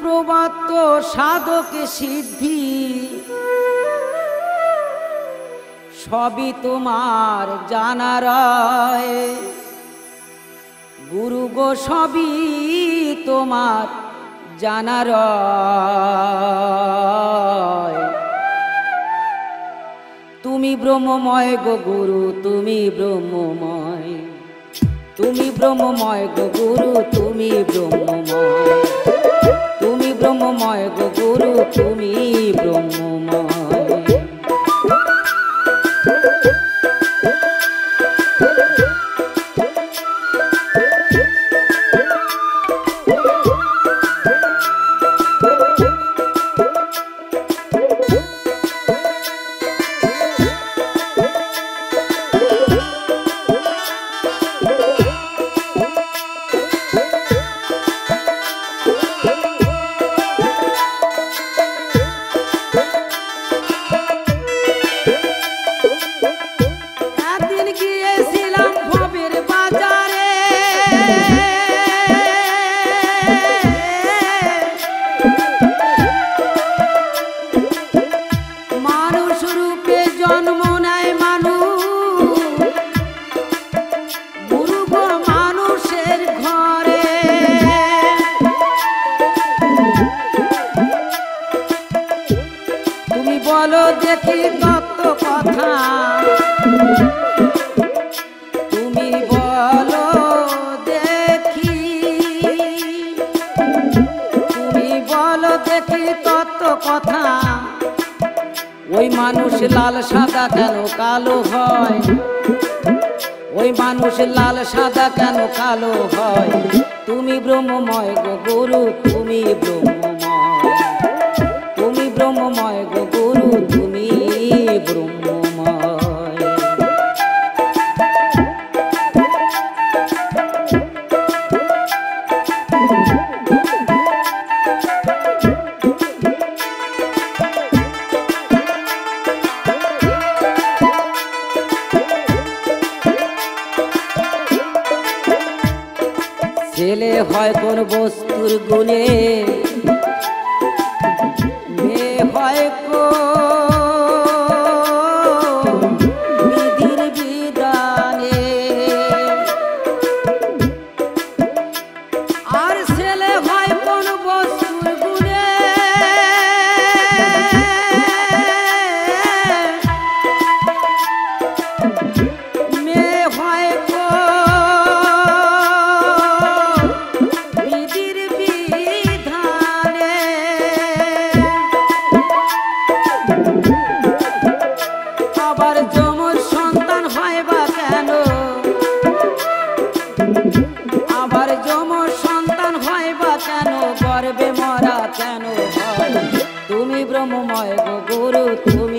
প্রবত্ত সাধকে সিদ্ধি। সবই তোমার জানার গুরু গো, সবই তোমার জানার তুমি ব্রহ্মময় গো গুরু, তুমি ব্রহ্মময়। তুমি ব্রহ্মময় গো গুরু, তুমি ব্রহ্মময়। গুরু তুমি বলো দেখি তত্ত্ব কথা। তুমি বলো দেখি। তুমি বলো দেখি তত্ত্ব কথা। ওই মানুষ লাল, সাদা কেন কালো হয়? ওই মানুষ লাল, সাদা কেন কালো হয়? তুমি ব্রহ্মময় গো গুরু, তুমি ব্রহ্মময় তুমি ব্রহ্মময়। ছেলে হয় কোন বস্তুর গুণে হয় তুমি ব্রহ্মময় গো গুরু তুমি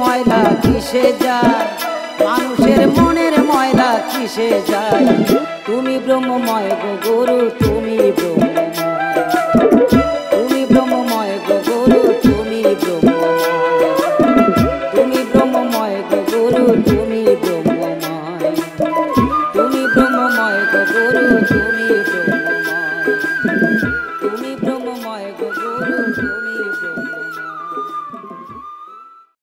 ময়লা কিসে যায়? মানুষের মনের ময়লা কিসে যায়? তুমি ব্রহ্মময় গো গুরু, তুমি ব্রহ্মময়। তুমি ব্রহ্মময় গো গুরু, তুমি ব্রহ্মময়। তুমি ব্রহ্মময় গো গুরু, তুমি ব্রহ্মময়। তুমি ব্রহ্মময় গো গুরু, তুমি